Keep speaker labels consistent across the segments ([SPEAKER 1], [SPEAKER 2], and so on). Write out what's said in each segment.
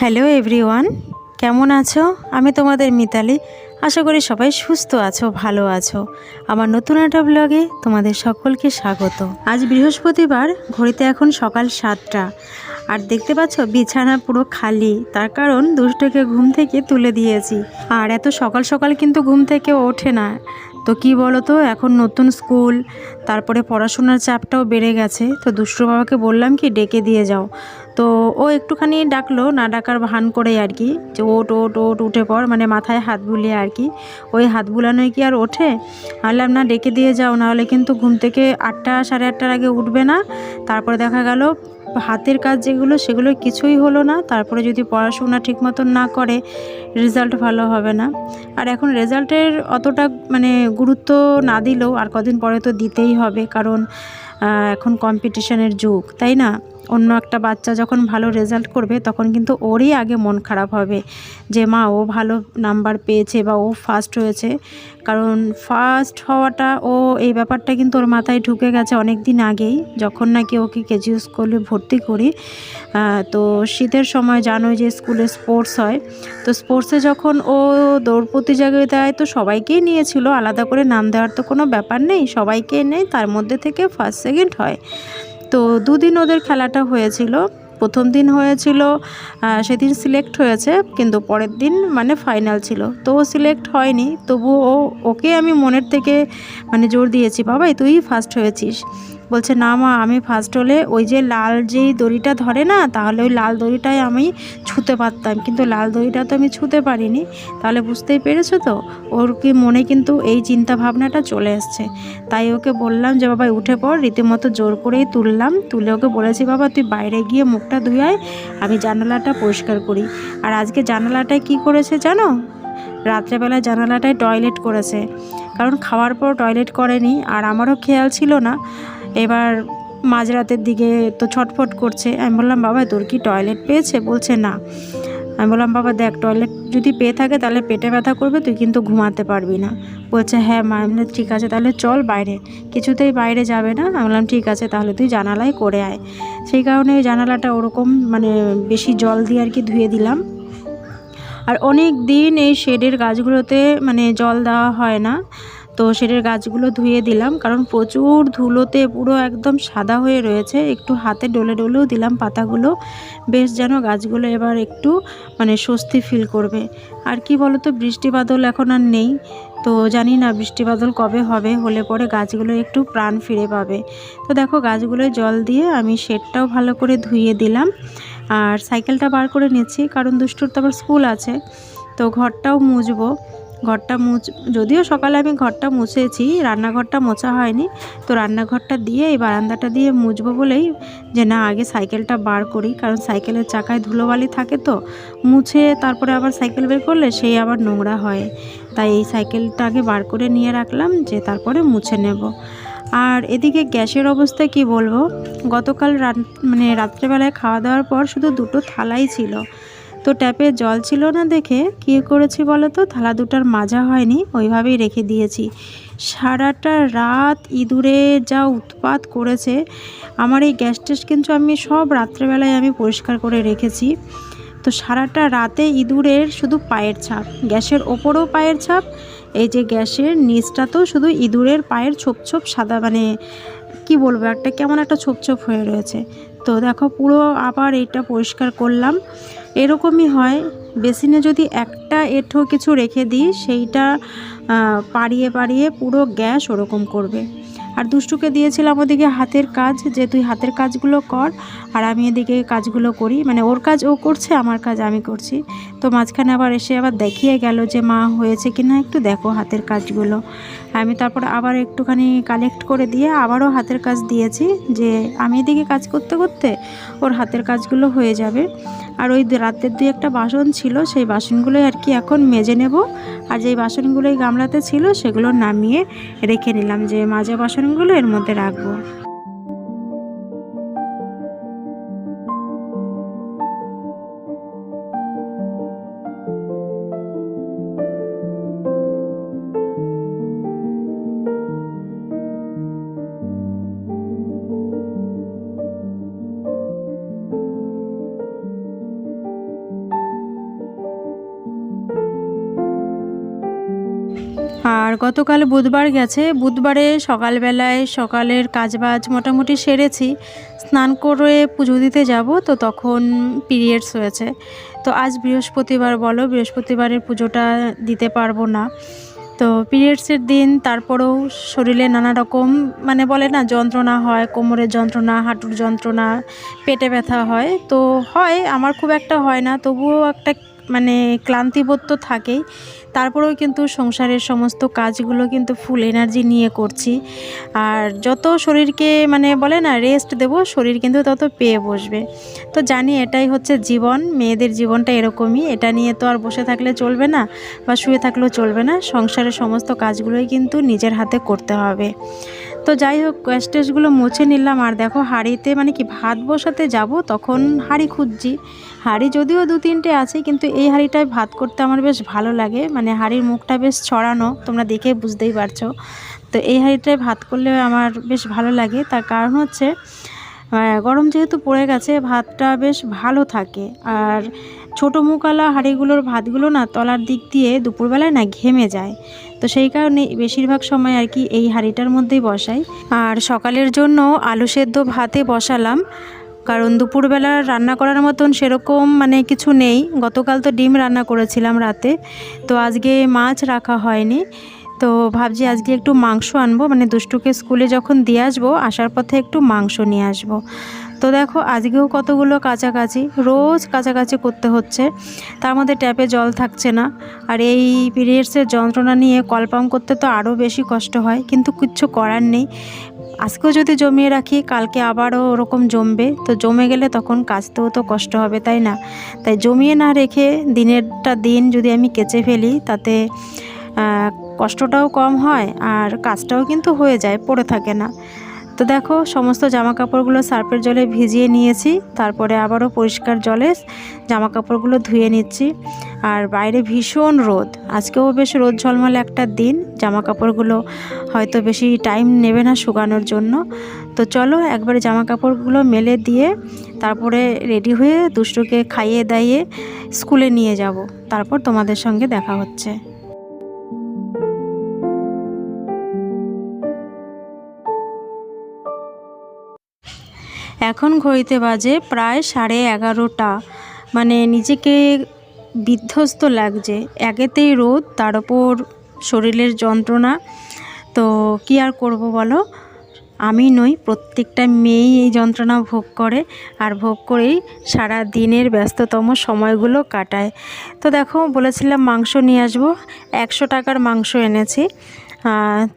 [SPEAKER 1] Hello everyone কেমন আছো? আমি তোমাদের মিতালি। আশা করি সবাই সুস্থ আছো, ভালো আছো। আমার নতুন একটা ব্লগে তোমাদের সকলকে স্বাগত। আজ বৃহস্পতিবার, ঘড়িতে এখন সকাল সাতটা। আর দেখতে পাচ্ছ, বিছানা পুরো খালি। তার কারণ দুষ্টকে ঘুম থেকে তুলে দিয়েছি। আর এত সকাল সকাল কিন্তু ঘুম থেকে ওঠে না। তো কি বলো তো এখন নতুন স্কুল, তারপরে পড়াশোনার চাপটাও বেড়ে গেছে। তো দুষ্টু বাবাকে বললাম কি, ডেকে দিয়ে যাও। তো ও একটুখানি ডাকলো, না ডাকার ভান করে আর কি। যে ওট ওট ওট উঠে পড় মানে মাথায় হাত বুলিয়ে আর কি। ওই হাত বুলানোয় কি আর ওঠে? আনলাম না, ডেকে দিয়ে যাও নাহলে কিন্তু ঘুম থেকে আটটা, সাড়ে আটটার আগে উঠবে না। তারপরে দেখা গেল হাতের কাজ যেগুলো, সেগুলো কিছুই হলো না। তারপরে যদি পড়াশোনা ঠিক মতন না করে রেজাল্ট ভালো হবে না। আর এখন রেজাল্টের অতটা মানে গুরুত্ব না দিলেও আর কদিন পরে তো দিতেই হবে। কারণ এখন কম্পিটিশনের যুগ, তাই না? অন্য একটা বাচ্চা যখন ভালো রেজাল্ট করবে, তখন কিন্তু ওরই আগে মন খারাপ হবে যে, মা, ও ভালো নাম্বার পেয়েছে বা ও ফার্স্ট হয়েছে। কারণ ফার্স্ট হওয়াটা, ও এই ব্যাপারটা কিন্তু ওর মাথায় ঢুকে গেছে অনেক দিন আগেই, যখন নাকি ওকে কেজি স্কুলে ভর্তি করি। তো শীতের সময় জানোই যে স্কুলে স্পোর্টস হয়। তো স্পোর্টসে যখন ও দৌড় প্রতিযোগিতায় তো সবাইকেই নিয়েছিল, আলাদা করে নাম দেওয়ার তো কোনো ব্যাপার নেই সবাইকেই নেই তার মধ্যে থেকে ফার্স্ট সেকেন্ড হয়। তো দুদিন ওদের খেলাটা হয়েছিল। প্রথম দিন হয়েছিল সেদিন সিলেক্ট হয়েছে, কিন্তু পরের দিন মানে ফাইনাল ছিল। তো ও সিলেক্ট হয়নি তবু ও, ওকে আমি মনের থেকে মানে জোর দিয়েছি, বাবাই তুই ফার্স্ট হয়েছিস। বলছে, না মা, আমি ফার্স্ট হলে ওই যে লাল যেই দড়িটা ধরে না, তাহলে ওই লাল দড়িটাই আমি ছুঁতে পারতাম। কিন্তু লাল দড়িটা তো আমি ছুঁতে পারিনি। তাহলে বুঝতেই পেরেছ তো? ওর কি মনে কিন্তু এই চিন্তা ভাবনাটা চলে এসছে তাই ওকে বললাম যে, বাবা, উঠে পড়, রীতিমতো জোর করেই তুললাম। তুলে ওকে বলেছি, বাবা, তুই বাইরে গিয়ে মুখটা ধুয়ায় আমি জানালাটা পরিষ্কার করি। আর আজকে জানালাটায় কি করেছে জানো? রাত্রেবেলা জানালাটায় টয়লেট করেছে। কারণ খাওয়ার পর টয়লেট করেনি, আর আমারও খেয়াল ছিল না। এবার মাঝরাতের দিকে তো ছটফট করছে। আমি বললাম, বাবা, তোর কি টয়লেট পেয়েছে? বলছে, না। আমি বললাম, বাবা, দেখ টয়লেট যদি পেয়ে থাকে তাহলে পেটে ব্যথা করবে, তুই কিন্তু ঘুমাতে পারবি না। বলছে হ্যাঁ মা। আমি ঠিক আছে, তাহলে চল বাইরে। কিছুতেই বাইরে যাবে না। আমি বললাম, ঠিক আছে, তাহলে তুই জানালায় করে আয়। সেই কারণে জানালাটা ওরকম মানে বেশি জল দিয়ে আর কি ধুয়ে দিলাম। আর অনেক দিন এই শেডের গাছগুলোতে মানে জল দেওয়া হয় না। তো শেডের গাছগুলো ধুয়ে দিলাম, কারণ প্রচুর ধুলোতে পুরো একদম সাদা হয়ে রয়েছে। একটু হাতে ডলে ডলেও দিলাম পাতাগুলো। বেশ যেন গাছগুলো এবার একটু মানে স্বস্তি ফিল করবে। আর কি বলো তো বৃষ্টি বাদল এখন আর নেই। তো জানি না বৃষ্টি বাদল কবে হবে, হলে পরে গাছগুলো একটু প্রাণ ফিরে পাবে। তো দেখো গাছগুলোয় জল দিয়ে আমি শেডটাও ভালো করে ধুয়ে দিলাম। আর সাইকেলটা বার করে নিচ্ছি, কারণ দুষ্টুর তো আবার স্কুল আছে। তো ঘরটাও মুছবো। ঘরটা মুছ, যদিও সকালে আমি ঘরটা মুছেছি, রান্নাঘরটা মোছা হয়নি, তো রান্নাঘরটা দিয়ে এই বারান্দাটা দিয়ে মুছবো বলেই যে না, আগে সাইকেলটা বার করি, কারণ সাইকেলের চাকায় ধুলোবালি থাকে তো, মুছে তারপরে আবার সাইকেল বের করলে সেই আবার নোংরা হয়। তাই এই সাইকেলটা আগে বার করে নিয়ে রাখলাম, যে তারপরে মুছে নেব। আর এদিকে গ্যাসের অবস্থা কি বলব? গতকাল রাত মানে রাত্রেবেলায় খাওয়া দাওয়ার পর শুধু দুটো থালাই ছিল। তো ট্যাপে জল ছিল না দেখে কী করেছি বলো তো? থালা দুটার মাজা হয়নি, ওইভাবেই রেখে দিয়েছি। সারাটা রাত ইঁদুরে যা উৎপাত করেছে, আমার এই গ্যাস টেস কিন্তু আমি সব রাত্রেবেলায় আমি পরিষ্কার করে রেখেছি। তো সারাটা রাতে ইঁদুরের শুধু পায়ের ছাপ, গ্যাসের ওপরেও পায়ের ছাপ, এই যে গ্যাসের নিচটাতেও শুধু ইঁদুরের পায়ের ছোপ ছোপ সাদা মানে কি বলব, একটা কেমন একটা ছোপ ছোপ হয়ে রয়েছে। তো দেখো পুরো আবার এইটা পরিষ্কার করলাম। এরকমই হয়। বেসিনে যদি একটা এঁঠো কিছু রেখে দিই, সেইটা পাড়িয়ে পাড়িয়ে পুরো গ্যাস ওরকম করবে। আর দুষ্টুকে দিয়েছিলাম ওদিকে হাতের কাজ, যে তুই হাতের কাজগুলো কর, আর আমি এদিকে কাজগুলো করি। মানে ওর কাজ ও করছে, আমার কাজ আমি করছি। তো মাঝখানে আবার এসে আবার দেখিয়ে গেল যে মা হয়েছে কি না একটু দেখো হাতের কাজগুলো। আমি তারপর আবার একটুখানি কালেক্ট করে দিয়ে আবারও হাতের কাজ দিয়েছি, যে আমি এদিকে কাজ করতে করতে ওর হাতের কাজগুলো হয়ে যাবে। আর ওই রাতের দুই একটা বাসন ছিল, সেই বাসনগুলোই আর কি এখন মেজে নেব। আর যেই বাসনগুলোই গামলাতে ছিল, সেগুলো নামিয়ে রেখে নিলাম, যে মাজা বাসনগুলো এর মধ্যে রাখব। আর গতকাল বুধবার গেছে। বুধবারে সকালবেলায় সকালের কাজবাজ মোটামুটি সেরেছি। স্নান করে পুজো দিতে যাব, তো তখন পিরিয়ডস হয়েছে। তো আজ বৃহস্পতিবার বলো, বৃহস্পতিবারের পুজোটা দিতে পারব না। তো পিরিয়ডসের দিন, তারপরেও শরীরে নানা রকম মানে বলে না, যন্ত্রণা হয়, কোমরের যন্ত্রণা, হাঁটুর যন্ত্রণা, পেটে ব্যথা হয়। তো হয়, আমার খুব একটা হয় না, তবুও একটা মানে ক্লান্তিবোধ তো থাকেই। তারপরেও কিন্তু সংসারের সমস্ত কাজগুলো কিন্তু ফুল এনার্জি নিয়ে করছি। আর যত শরীরকে মানে বলে না রেস্ট দেব, শরীর কিন্তু তত পেয়ে বসবে। তো জানি এটাই হচ্ছে জীবন, মেয়েদের জীবনটা এরকমই। এটা নিয়ে তো আর বসে থাকলে চলবে না বা শুয়ে থাকলেও চলবে না। সংসারের সমস্ত কাজগুলোই কিন্তু নিজের হাতে করতে হবে। তো যাই হোক টেস্টগুলো মুছে নিলাম। আর দেখো, হাঁড়িতে মানে কি, ভাত বসাতে যাব, তখন হাঁড়ি খুঁজছি। হাঁড়ি যদিও দু তিনটে আছে, কিন্তু এই হাঁড়িটায় ভাত করতে আমার বেশ ভালো লাগে। মানে হাঁড়ির মুখটা বেশ ছড়ানো, তোমরা দেখে বুঝতেই পারছ। তো এই হাঁড়িটায় ভাত করলে আমার বেশ ভালো লাগে। তার কারণ হচ্ছে গরম যেহেতু পড়ে গেছে, ভাতটা বেশ ভালো থাকে। আর ছোটো মুখালা হাঁড়িগুলোর ভাতগুলো না তলার দিক দিয়ে দুপুরবেলায় না ঘেমে যায়। তো সেই কারণে বেশিরভাগ সময় আর কি এই হাঁড়িটার মধ্যেই বসাই। আর সকালের জন্য আলু সেদ্ধ ভাতে বসালাম। কারণ দুপুরবেলা রান্না করার মতন সেরকম মানে কিছু নেই। গতকাল তো ডিম রান্না করেছিলাম রাতে। তো আজকে মাছ রাখা হয়নি। তো ভাবছি আজকে একটু মাংস আনব। মানে দুষ্টুকে স্কুলে যখন দিয়ে আসব, আসার পথে একটু মাংস নিয়ে আসব। তো দেখো, আজকেও কতগুলো কাছাকাছি, রোজ কাছাকাছি করতে হচ্ছে। তার মধ্যে ট্যাপে জল থাকছে না। আর এই পিরিয়ডসের যন্ত্রণা নিয়ে কলপাম করতে তো আরও বেশি কষ্ট হয়, কিন্তু কিচ্ছু করার নেই। আজকেও যদি জমিয়ে রাখি, কালকে আবারও ওরকম জমবে। তো জমে গেলে তখন কাচতেও তো কষ্ট হবে, তাই না? তাই জমিয়ে না রেখে দিনেরটা দিন যদি আমি কেচে ফেলি, তাতে কষ্টটাও কম হয় আর কাজটাও কিন্তু হয়ে যায়, পড়ে থাকে না। তো দেখো, সমস্ত জামা কাপড়গুলো সার্ফের জলে ভিজিয়ে নিয়েছি। তারপরে আবারও পরিষ্কার জলে জামা কাপড়গুলো ধুয়ে নিচ্ছি। আর বাইরে ভীষণ রোদ। আজকেও বেশ রোদ ঝলমলে একটা দিন। জামা কাপড়গুলো হয়তো বেশি টাইম নেবে না শুকানোর জন্য। তো চলো, একবারে জামা কাপড়গুলো মেলে দিয়ে তারপরে রেডি হয়ে দুষ্টুকে খাইয়ে দাইয়ে স্কুলে নিয়ে যাব। তারপর তোমাদের সঙ্গে দেখা হচ্ছে। এখন ঘড়িতে বাজে প্রায় সাড়ে এগারোটা। মানে নিজেকে বিধ্বস্ত লাগছে। একেতেই রোদ, তার ওপর শরীরের যন্ত্রণা। তো কি আর করব বলো? আমি নই, প্রত্যেকটা মেয়েই এই যন্ত্রণা ভোগ করে আর ভোগ করেই সারা দিনের ব্যস্ততম সময়গুলো কাটায়। তো দেখো, বলেছিলাম মাংস নিয়ে আসব। একশো টাকার মাংস এনেছি।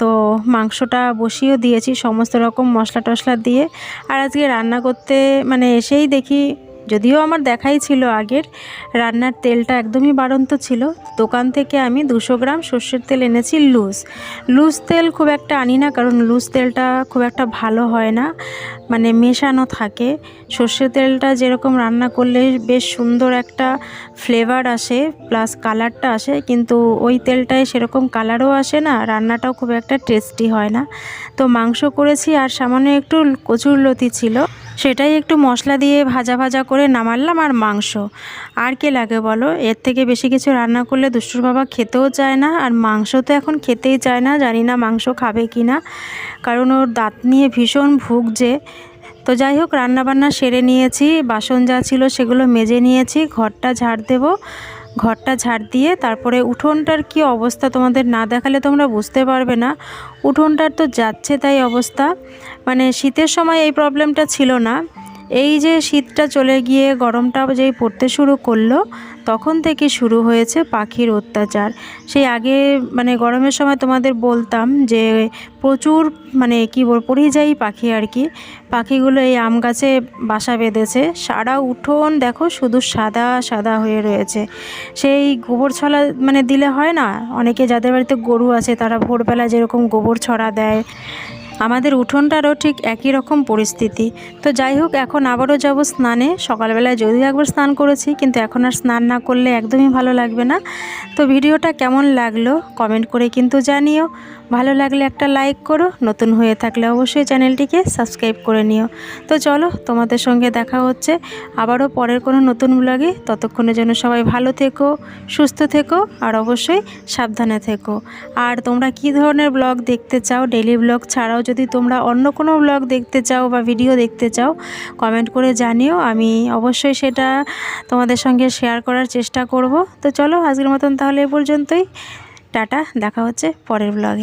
[SPEAKER 1] তো মাংসটা বসিয়েও দিয়েছি, সমস্ত রকম মশলা টশলা দিয়ে। আর আজকে রান্না করতে মানে এসেই দেখি যদিও আমার দেখাই ছিল আগের, রান্নার তেলটা একদমই বাড়ন্ত ছিল। দোকান থেকে আমি দুশো গ্রাম সর্ষের তেল এনেছি লুজ। লুজ তেল খুব একটা আনি না, কারণ লুজ তেলটা খুব একটা ভালো হয় না মানে মেশানো থাকে। সর্ষের তেলটা যেরকম রান্না করলে বেশ সুন্দর একটা ফ্লেভার আসে, প্লাস কালারটা আসে, কিন্তু ওই তেলটায় সেরকম কালারও আসে না, রান্নাটাও খুব একটা টেস্টি হয় না। তো মাংস করেছি আর সামান্য একটু কচুর লতি ছিল। সেটাই একটু মশলা দিয়ে ভাজা ভাজা করে নামালাম আর মাংস। আর কে লাগে বলো? এর থেকে বেশি কিছু রান্না করলে দুষ্টুর বাবা খেতেও চায় না আর মাংস তো এখন খেতেই চায় না, জানি না মাংস খাবে কি না। কারণ ওর দাঁত নিয়ে ভীষণ ভুগছে। তো যাই হোক, রান্নাবান্না সেরে নিয়েছি, বাসন যা ছিল সেগুলো মেজে নিয়েছি, ঘরটা ঝাড় দেব। ঘরটা ঝাড় দিয়ে তারপরে উঠোনটার কি অবস্থা তোমাদের না দেখালে তোমরা বুঝতে পারবে না। উঠোনটার তো যাচ্ছে তাই অবস্থা। মানে শীতের সময় এই প্রবলেমটা ছিল না। এই যে শীতটা চলে গিয়ে গরমটা যেই পড়তে শুরু করল তখন থেকে শুরু হয়েছে পাখির অত্যাচার। সেই আগে মানে গরমের সময় তোমাদের বলতাম যে প্রচুর মানে কি বল, পরিযায়ী পাখি আর কি। পাখিগুলো এই আম গাছে বাসা বেঁধেছে। সারা উঠোন দেখো শুধু সাদা সাদা হয়ে রয়েছে। সেই গোবর ছড়া মানে দিলে হয় না? অনেকে যাদের বাড়িতে গরু আছে তারা ভোরবেলা যেরকম গোবর ছড়া দেয় আমাদের উঠোনটারও ঠিক একই রকম পরিস্থিতি। তো যাই হোক, এখন আবারও যাব স্নানে। সকালবেলায় যদি একবার স্নান করেছি, কিন্তু এখন আর স্নান না করলে একদমই ভালো লাগবে না। তো ভিডিওটা কেমন লাগল, কমেন্ট করে কিন্তু জানিও। ভালো লাগলে একটা লাইক করো, নতুন হয়ে থাকলে অবশ্যই চ্যানেলটিকে সাবস্ক্রাইব করে নিও। তো চলো, তোমাদের সঙ্গে দেখা হচ্ছে আবারও পরের কোনো নতুন ব্লগে ততক্ষণের জন্য সবাই ভালো থেকো, সুস্থ থেকো, আর অবশ্যই সাবধানে থেকো। আর তোমরা কি ধরনের ব্লগ দেখতে চাও ডেলি ব্লগ ছাড়াও যদি তোমরা অন্য কোনো ব্লগ দেখতে চাও বা ভিডিও দেখতে চাও কমেন্ট করে জানিও। আমি অবশ্যই সেটা তোমাদের সঙ্গে শেয়ার করার চেষ্টা করব। তো চলো, আজকের মতন তাহলে এ পর্যন্তই। টাটা, দেখা হচ্ছে পরের ব্লগে